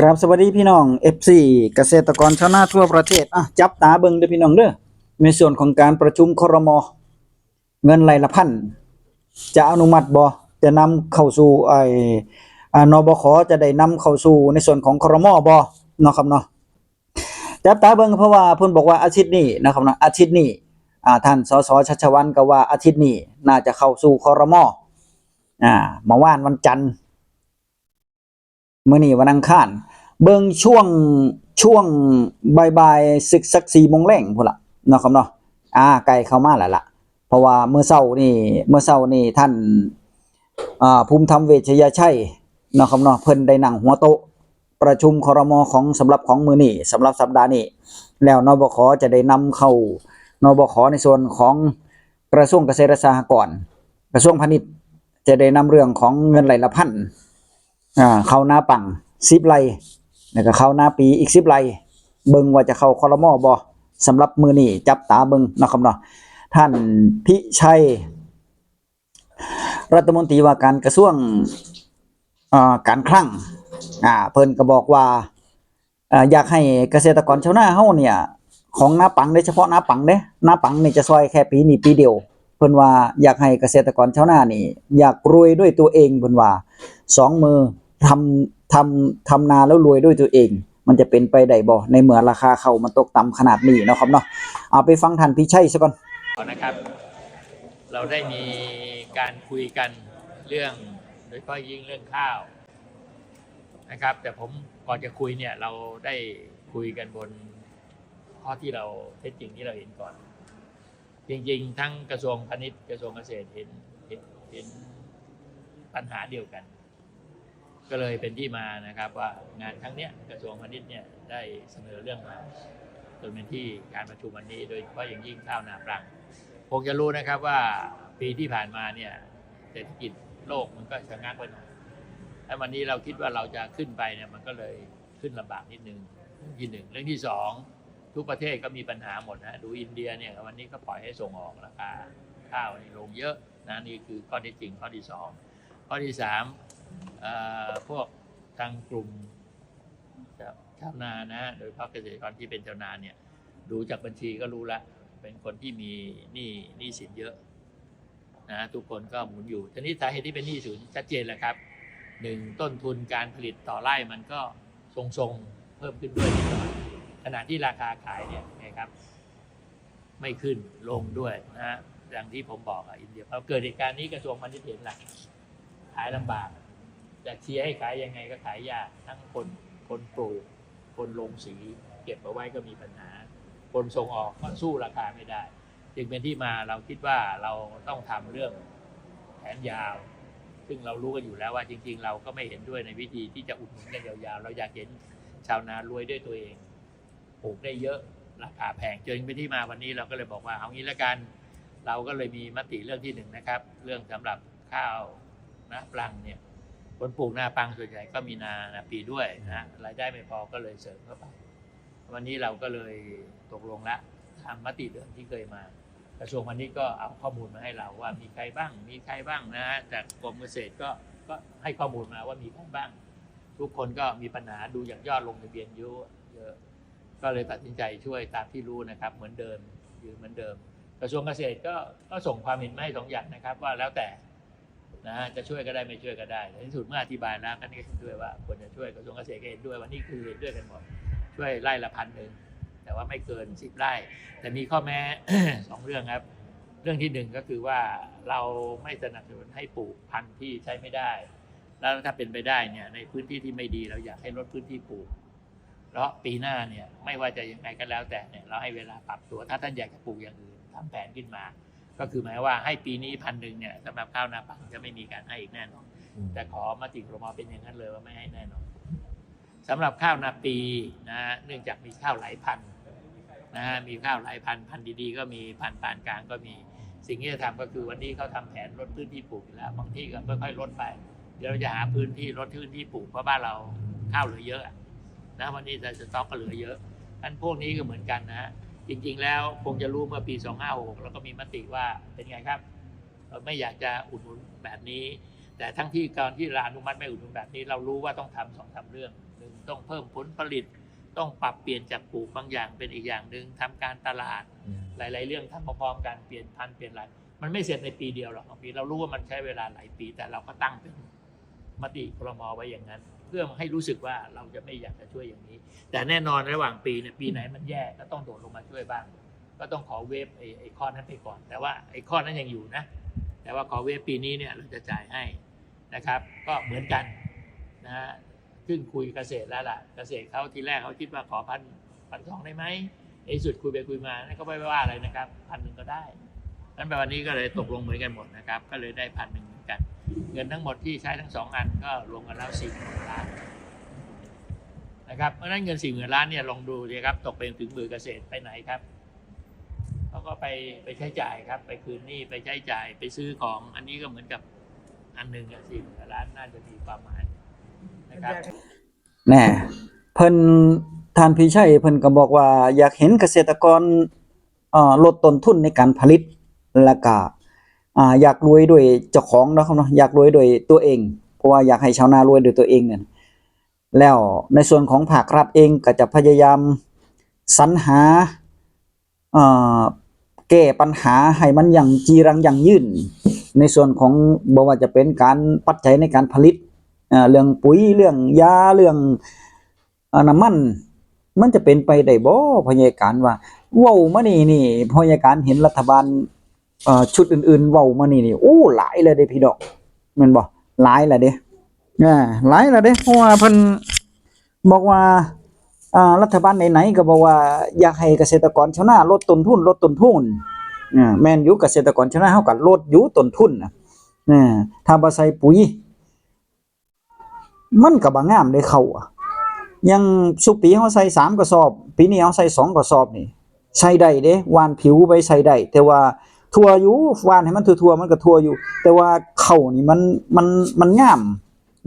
ครับสวัสดีพี่น้อง FC เกษตรกรชาวนาทั่วประเทศอะจับตาเบิงเด้อพี่น้องเด้อในส่วนของการประชุมครม เงินรายละพัน จะอนุมัติบ่จะนำเข้าสู่ไอ้อ่านบขจะได้นำเข้าสู่ในส่วนของครมบ่เนาะครับเนาะจับตาเบิงเพราะว่าเพิ่นบอกว่าอาทิตย์นี้นะครับเนาะอาทิตย์นี้อ่าท่านสสชัชวันก็ว่าอาทิตย์นี้น่าจะเข้าสู่ครมอ่าเมื่อวานวันจันทร์ มื่อนี้วันอังคาร เบิ่งช่วงช่วงบ่ายๆสึกสักสี่โมงแรงพุ่นละเนาะครับเนาะอ่าใกล้เข้ามาแล้วล่ะ เพราะว่าเมื่อเช้านี่เมื่อเช้านี่ท่านอ่าภูมิธรรมเวชยชัยเนาะครับเนาะเพิ่นได้นั่งหัวโต๊ะประชุมครมอของสำหรับของมือนี้สำหรับสัปดาห์นี้ แล้วนบขจะได้นำเข้านบขในส่วนของกระทรวงเกษตรและสหกรณ์กระทรวงพาณิชย์จะได้นำเรื่องของเงินไหลละพัน อ่าเข้าหน้าปังสิบไร่แล้วก็เข้าหน้าปีอีกสิบไร่เบิ่งว่าจะเข้าคอรมอบ่สำหรับมือนี้จับตาเบิ่งนะครับเนาะท่านพิชัย รัฐมนตรีว่าการกระทรวงอ่าการคลังอ่าเพิ่นก็บอกว่าอ่าอยากให้เกษตรกรชาวนาเฮาเนี่ย ของนาปังโดยเฉพาะนาปังเด้นาปังนี่จะซอยแค่ปีนี้ปีเดียวเพิ่นว่าอยากให้เกษตรกรชาวนานี่ อยากรวยด้วยตัวเองเพิ่นว่าสองมือ ทำทำทำนาแล้วรวยด้วยตัวเอง มันจะเป็นไปได้บ่ในเมื่อราคาเขามันตกต่ำขนาดนี้นะครับเนาะเอาไปฟังท่านพี่ชัยซะก่อนนะครับ เราได้มีการคุยกันเรื่องโดยเฉพาะยิ่งเรื่องข้าวนะครับ แต่ผมก่อนจะคุยเนี่ย เราได้คุยกันบนข้อที่เราเท็จจริงที่เราเห็นก่อน จริง ๆ ทั้งกระทรวงพาณิชย์กระทรวงเกษตรเห็นเห็นเห็นปัญหาเดียวกัน ก็เลยเป็นที่มานะครับว่างานครั้งเนี้ยกระทรวงพาณิชย์เนี่ยได้เสนอเรื่องมาจนเป็นที่การประชุมวันนี้ โดยเฉพาะอย่างยิ่งข้าวนาปรังคงจะรู้นะครับว่าปีที่ผ่านมาเนี่ยเศรษฐกิจโลกมันก็ชะงักไปหน่อยแล้ววันนี้เราคิดว่าเราจะขึ้นไปเนี่ยมันก็เลยขึ้นลำบากนิดนึงเรื่องที่หนึ่งเรื่องที่สองทุกประเทศก็มีปัญหาหมดนะดูอินเดียเนี่ยวันนี้ก็ปล่อยให้ส่งออกราคาข้าวนี่ลงเยอะนะนี่คือข้อที่จริงข้อที่สองข้อที่สาม พวกทางกลุ่มชาวนานะ โดยเฉพาะเกษตรกรที่เป็นชาวนาเนี่ย ดูจากบัญชีก็รู้ละ เป็นคนที่มีหนี้หนี้สินเยอะนะทุกคนก็หมุนอยู่ทีนี้สาเหตุที่เป็นหนี้สินชัดเจนแล้วครับหนึ่งต้นทุนการผลิตต่อไร่มันก็ทรงๆเพิ่มขึ้นด้วยนิดหน่อยขณะที่ราคาขายเนี่ยนะครับ ไม่ขึ้นลงด้วยนะฮะอย่างที่ผมบอกอะอินเดียพอเกิดเหตุการณ์นี้กระทรวงพาณิชย์เห็นหลักขายลำบาก จะเชียร์ให้ขายยังไงก็ขายยากทั้งคนคนปลูก คนลงสี เก็บเอาไว้ก็มีปัญหา คนส่งออกก็สู้ราคาไม่ได้ จึงเป็นที่มาเราคิดว่าเราต้องทำเรื่องแผนยาว ซึ่งเรารู้กันอยู่แล้วว่าจริง ๆ เราก็ไม่เห็นด้วยในวิธีที่จะอุดหนุนกันยาวๆ เราอยากเห็นชาวนารวยด้วยตัวเองปลูกได้เยอะราคาแพงจนเป็นที่มาวันนี้เราก็เลยบอกว่าเอางี้ละกันเราก็เลยมีมติเรื่องที่หนึ่งนะครับ เรื่องสำหรับข้าวนะปลังเนี่ย คนปลูกนาปังส่วนใหญ่ก็มีนานาปีด้วยนะรายได้ไม่พอก็เลยเสริมเข้าไป วันนี้เราก็เลยตกลงละตามมติเดิมที่เคยมากระทรวงพาณิชย์ก็เอาข้อมูลมาให้เราว่ามีใครบ้าง มีใครบ้างนะฮะจากกรมเกษตรก็ก็ให้ข้อมูลมาว่ามีใครบ้าง ทุกคนก็มีปัญหาดูอย่างยอดลงทะเบียนเยอะเยอะ ก็เลยตัดสินใจช่วยตามที่รู้นะครับ เหมือนเดิมยืนเหมือนเดิม กระทรวงเกษตรก็ก็ส่งความเห็นมาให้สองอย่างนะครับ ว่าแล้วแต่ นะฮะจะช่วยก็ได้ไม่ช่วยก็ได้ในที่สุดเมื่ออธิบายแล้วก็นี่ก็เห็นด้วยว่าควรจะช่วยกระทรวงเกษตรก็เห็นด้วยว่านี่คือเห็นด้วยกันหมดช่วยไร่ละพันหนึ่งแต่ว่าไม่เกินสิบไร่ แต่มีข้อแม้สองเรื่องครับ เรื่องที่หนึ่งก็คือว่าเราไม่สนับสนุนให้ปลูกพันธุ์ที่ใช้ไม่ได้ แล้วถ้าเป็นไปได้เนี่ยในพื้นที่ที่ไม่ดีเราอยากให้ลดพื้นที่ปลูกเพราะปีหน้าเนี่ยไม่ว่าจะยังไงก็แล้วแต่เนี่ยเราให้เวลาปรับตัวถ้าท่านอยากจะปลูกอย่างอื่นทำแผนขึ้นมา ก็คือหมายว่าให้ปีนี้พันหนึ่งเนี่ยสำหรับข้าวนาปังจะไม่มีการให้อีกแน่นอนแต่ขอมาติกรมเป็นอย่างนั้นเลยว่าไม่ให้แน่นอนสำหรับข้าวนาปีนะฮะเนื่องจากมีข้าวหลายพันธุ์นะฮะมีข้าวหลายพันธุ์พันธุ์ดีๆ ก็มีพันธุ์ปานกลางก็มีสิ่งที่จะทำก็คือวันนี้เขาทำแผนลดพื้นที่ปลูกอยู่แล้วบางที่ก็ค่อยๆลดไป เดี๋ยวเราจะหาพื้นที่ลดพื้นที่ปลูกเพราะบ้านเราข้าวเหลือเยอะอะนะวันนี้จะสต็อกก็เหลือเยอะอันพวกนี้ก็เหมือนกันนะฮะ จริง ๆ แล้วคงจะรู้เมื่อปี 2566 แล้วก็มีมติว่าเป็นไงครับ เราไม่อยากจะอุดหนุนแบบนี้ แต่ทั้งที่การที่เราอนุมัติไม่อุดหนุนแบบนี้ เรารู้ว่าต้องทำสองทำเรื่องหนึ่งต้องเพิ่มผลผลิต ต้องปรับเปลี่ยนจากปลูกบางอย่างเป็นอีกอย่างหนึ่งทำการตลาด หลาย ๆ เรื่องทำพร้อมๆกันเปลี่ยนพันธุ์เปลี่ยนอะไรมันไม่เสร็จในปีเดียวหรอกบางปีเรารู้ว่ามันใช้เวลาหลายปี แต่เราก็ตั้งเป็นมติครมไว้อย่างนั้นเพื่อให้รู้สึกว่าเราจะไม่อยากจะช่วยอย่างนี้ แต่แน่นอนระหว่างปีเนี่ยปีไหนมันแย่ก็ต้องโดดลงมาช่วยบ้าง ก็ต้องขอเวฟไอ้ไอ้ข้อนั้นไปก่อน แต่ว่าไอ้ข้อนั้นยังอยู่นะ แต่ว่าขอเวฟปีนี้เนี่ยเราจะจ่ายให้นะครับ ก็เหมือนกันนะฮะขึ้นคุยเกษตรแล้วล่ะเกษตรเขาทีแรกเขาคิดว่าขอพันพันสองได้ไหมไอ้สุดคุยไปคุยมานั่นก็ไม่ว่าอะไรนะครับพันหนึ่งก็ได้นั้นแปลวันนี้ก็เลยตกลงเหมือนกันหมดนะครับ ก็เลยได้พันหนึ่งเหมือนกัน เงินทั้งหมดที่ใช้ทั้งสองอันก็รวมกันแล้วสี่หมื่นล้านนะครับเพราะนั้นเงินสี่หมื่นล้านเนี่ยลองดูดีครับตกเป็นถึงมือเกษตรไปไหนครับเขาก็ไปไปใช้จ่ายครับ ไปคืนหนี้ไปใช้จ่ายไปซื้อของอันนี้ก็เหมือนกับอันหนึ่งสี่หมื่นล้านน่าจะมีความหมายนะครับแน่เพิ่นท่านพี่ชัยเพิ่นก็บอกว่าอยากเห็นเกษตรกรลดต้นทุนในการผลิตแล้วก็ อ่าอยากรวยด้วยเจ้าของนะครับเนาะอยากรวยด้วยตัวเอง เพราะว่าอยากให้ชาวนารวยด้วยตัวเองเนี่ยแล้วในส่วนของภาครัฐเองก็จะพยายามสรรหาแก้ปัญหาให้มันอย่างจีรังอย่างยืนในส่วนของบ่ว่าจะเป็นการปัจจัยในการผลิตเรื่องปุ๋ยเรื่องยาเรื่องอน้ำมัน มันจะเป็นไปได้บ่พยาการว่าว้ามานี่นี่พยาการเห็นรัฐบาล ชุดอื่นๆเว้ามานี่นี่โอ้หลายเลยเด้พี่ดอกม่นบ่หลายล้วเด้อ่าหลายล้วเด้เพราะว่าเพิ่นบอกว่าอ่ารัฐบาลไหนๆก็บอกว่าอยากให้เกษตรกรชาวนาลดต้นทุนลดต้นทุนอ่าแม่นอยู่เกษตรกรชาวนาเฮาก็ลดอยู่ต้นทุนนะอ่าถ้าบ่ใส่ปุ๋ย มันก็บ่งามได้เข้าอะยังสุปีเฮาใส่สามกระสอบ ปีนี้เฮาใส่สองกระสอบนี่ ใส่ได้เด้วานผิวไปใส่ได้แต่ว่า ทั่วอยู่หวานให้มันทั่วๆมันก็ทั่วอยู่ แต่ว่าเข้านี่มันมันมันงาม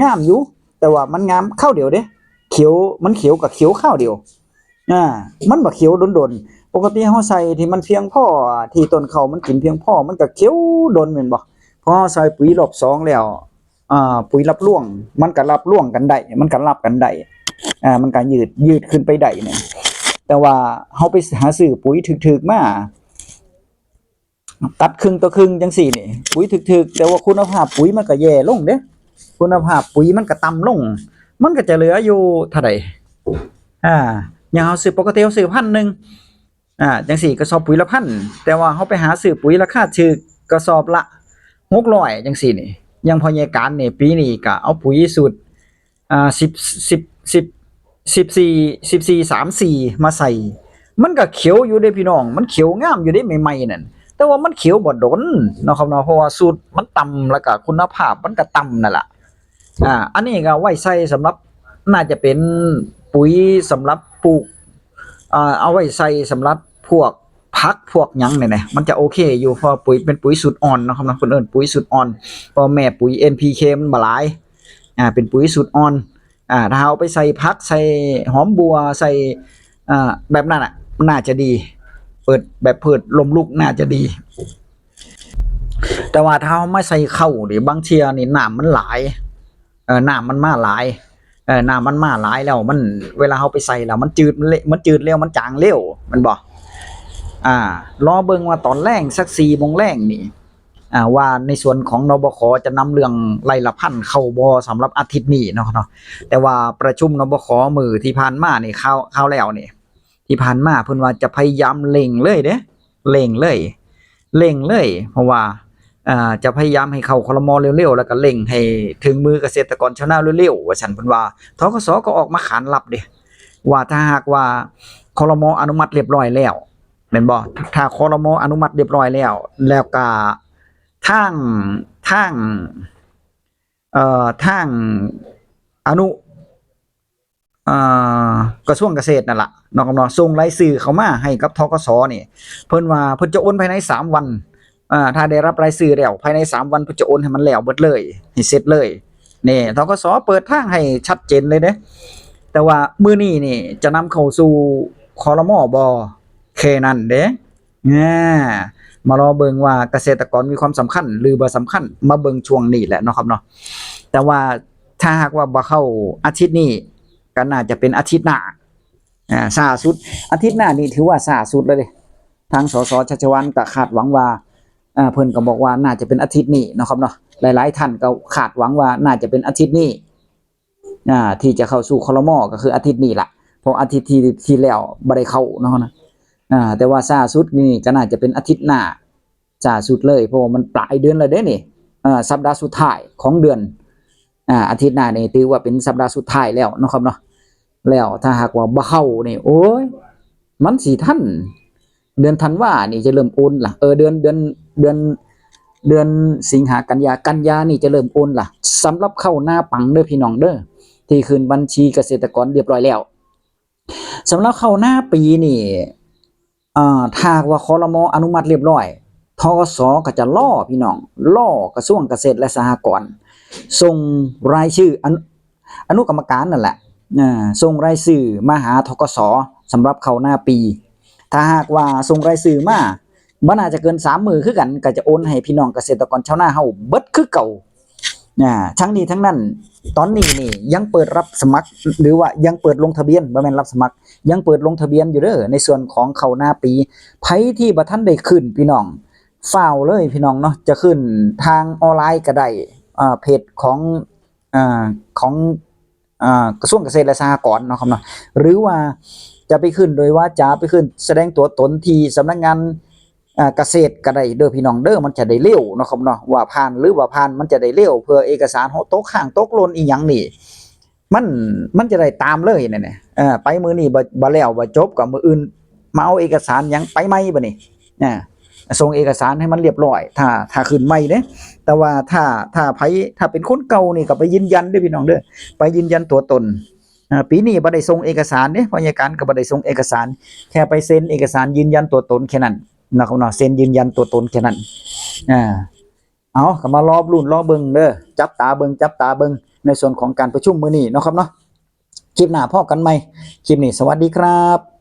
งามอยู่ แต่ว่ามันงามข้าวเดียวเด้เขียวมันเขียวกับเขียวข้าวเดียวอ่ามันบ่เขียวดนๆปกติเฮาใส่ที่มันเพียงพ่อที่ต้นเขามันกินเพียงพ่อมันก็เขียวดนแม่นบ่พอเฮาใส่ปุ๋ยรอบสองแล้วอ่าปุ๋ยรับร่วง มันก็รับร่วงกันได้มันก็รับกันได้อ่ามันก็ยืดยืดขึ้นไปได้เนี่ยแต่ว่าเฮาไปหาซื้อปุ๋ยถึกๆมา ตัดครึ่งต่อครึ่งจังซี่นี่ปุ๋ยถึกๆ แต่ว่าคุณภาพปุ๋ยมันก็แย่ลงเด้คุณภาพปุ๋ยมันก็ต่ำลง มันก็จะเหลืออยู่เท่าใดอ่าอย่างเฮาซื้อปกติเฮาซื้อพันหนึ่งอ่าจังซี่กระสอบปุ๋ยละพันแต่ว่าเฮาไปหาซื้อปุ๋ยราคาถูกกระสอบละ600จังซี่นี่ยังพอใหญ่การเนี่ยปีนี้ก็เอาปุ๋ยสูตรอ่า10 10 10 14 14 34มสี่มาใส่ มันก็เขียวอยู่เด้พี่น้อง มันเขียวงามอยู่เด้ใหม่ๆนั่น แต่ว่ามันเขียวบ่ดนเนาะครับเนาะเพราะว่าสูตรมันต่ำแล้วก็คุณภาพมันก็ต่ำนั่นแหละอ่าอันนี้ก็ไว้ใส่สำหรับน่าจะเป็นปุ๋ยสำหรับปลูกอ่าเอาไว้ใส่สำหรับพวกผักพวกยังเนี่ยนะมันจะโอเคอยู่พราะปุ๋ยเป็นปุ๋ยสูตรอ่อนนะครับนะเพิ่นเอิ้นปุ๋ยสูตรอ่อนพราะแม่ปุ๋ย NPK มันบ่หลายอ่าเป็นปุ๋ยสูตรอ่อนอ่าถ้าเอาไปใส่พักใส่หอมบัวใส่อ่าแบบนั้นอะน่าจะดี เปิดแบบเปิดลมลุกน่าจะดี แต่ว่าถ้าเอาไม่ใส่เข้านี่บางเทียนี่หน้ำมันหลายเออน้ำมันมาหลายเออน้ำมันมาหลายแล้วมันเวลาเอาไปใส่แล้วมันจืดมันเละมันจืดเร็วมันจางเร็วมันบอกอ่ารอเบิ่งว่าตอนแรกสัก4โมงแรงนี่อ่าว่าในส่วนของนบขจะนำเรื่องไล่ละพันเข้าบอสำหรับอาทิตย์นี้เนาะเนาะแต่ว่าประชุมนบขมือที่ผ่านมานี่เข้าเข้าแล้วนี่ ที่ผ่านมาเพิ่นว่าจะพยายามเร่งเลยเด้เร่งเลยเร่งเลย เพราะว่าอ่าจะพยายามให้เข้าคลมอเร็วๆ แล้วก็เร่งให้ถึงมือเกษตรกรชาวนาเร็วๆ ว่าฉันเพิ่นว่าทกสก็ออกมาขานรับเด้ว่าถ้าหากว่าคลมออนุมัติเรียบร้อยแล้วแม่นบ่ถ้าคลมออนุมัติเรียบร้อยแล้ว แล้วก็ทางทางเอ่อทางอนุ กระทรวงเกษตรนั่นแหละนาะครับเนาะส่งรายชื่อเข้ามาให้กับทกสนี่เพิ่นว่าเพิ่นจะโอนภายใน3วันอ่าถ้าได้รับรายชื่อแล้วภายใน3วันเพิ่นจะโอนให้มันแล้วเบิดเลยให้เสร็จเลยนี่ทกสเปิดทางให้ชัดเจนเลยเด้แต่ว่ามื้อนี้นี่จะนำเข้าสู่คอรมอบอแค่นั้นเด้อ่ามารอเบิงว่าเกษตรกรมีความสำคัญ หรือบ่สำคัญ มาเบิงช่วงนี้แหละเนาะครับเนาะแต่ว่าถ้าหากว่าบ่เข้าอาทิตย์นี้ ก็น่าจะเป็นอาทิตย์หน้าอ่าช้าสุด อาทิตย์หน้านี่ถือว่าช้าสุดแล้วเด้ทางสสชัชวันก็คาดหวังว่าอ่าเพิ่นก็บอกว่าน่าจะเป็นอาทิตย์นี้นะครับเนาะหลาย ๆ ท่านก็คาดหวังว่าน่าจะเป็นอาทิตย์นี้อ่าที่จะเข้าสู่ครมก็คืออาทิตย์นี้ล่ะเพราะอาทิตย์ที่ที่แล้วบ่ได้เข้าเนาะนะอ่าแต่ว่าซาสุดนี่ก็น่าจะเป็นอาทิตย์หน้าซาสุดเลยเพราะมันปลายเดือนแล้วเด้นี่อ่าสัปดาห์สุดท้ายของเดือน อ่าอาทิตย์หน้านี่ถือว่าเป็นสัปดาห์สุดท้ายแล้วนะครับเนาะแล้วถ้าหากว่าเบ่เนี่โอ้ยมันสิทันเดือนธันวานี่จะเริ่มโอนล่ะเออเดือนเดือนเดือนเดือนสิงหากันยากันยานี่จะเริ่มโอนล่ะสำหรับเข้าหน้าปังเด้อพี่น้องเด้อที่คืนบัญชีเกษตรกรเรียบร้อยแล้วสำหรับเข้าหน้าปีนี่อ่าถ้าหากว่าคอรมออนุมัติเรียบร้อยทกสก็จะล่อพี่น้องล่อกระทรวงเกษตรและสหกรณ์ ส่งรายชื่ออนุอนกรรมการนั่นแหละอ่าส่งรายชื่อมาหาทกสสำหรับเขาหน้าปี ถ้าหากว่าส่งรายชื่อมาบ่น่าจะเกิน3มือคือกันก็จะโอนให้พี่น้องเกษตรกรชาวนาเฮาเบิดคือเก่าอ่าทั้งนี้ทั้งนั้น ตอนนี้นี่ยังเปิดรับสมัคร หรือว่ายังเปิดลงทะเบียนบ่แม่นรับสมัคร ยังเปิดลงทะเบียนอยู่เด้อในส่วนของเขาหน้าปีไผที่บ่ทันได้ขึ้นพี่น้องฝ้าวเลยพี่น้องเนาะจะขึ้นทางออนไลน์ก็ได้ เพจของอ่าของอ่ากระทรวงเกษตรและสหกรณ์เนาะครับเนาะหรือว่าจะไปขึ้นโดยว่าจะไปขึ้นแสดงตัวตนที่สำนักงานเกษตรก็ได้เด้อพี่น้องเด้อมันจะได้เร็วเนาะครับเนาะว่าผ่านหรือว่าผ่านมันจะได้เร็วเพื่อเอกสารเฮาตข้างตกหล่นอีหยังนี่มันมันจะได้ตามเลยเนี่ยนะเออไปมือนี่บ่แล้วบ่จบกับมืออื่นมาเอาเอกสารยังไปไหมบ่นี่อ่า ส่งเอกสารให้มันเรียบร้อย ถ้าถ้าขึ้นใหม่เด้แต่ว่าถ้าถ้าไผถ้าเป็นคนเก่านี่ก็ไปยืนยันด้อพี่น้องเด้อไปยืนยันตัวตนอ่าปีนี้บ่ได้ส่งเอกสารเด้พยาการก็บ่ได้ส่งเอกสาร แค่ไปเซ็นเอกสารยืนยันตัวตนแค่นั้นนะครับเนาะเซ็นยืนยันตัวตนแค่นั้นอ่าเอาก็มารอบรุ่นรอบเบิงเด้อจับตาเบิงจับตาเบิงในส่วนของการประชุมมือนี้นะครับเนาะคลิปหน้าพบกันใหมคลิปนี้สวัสดีครับ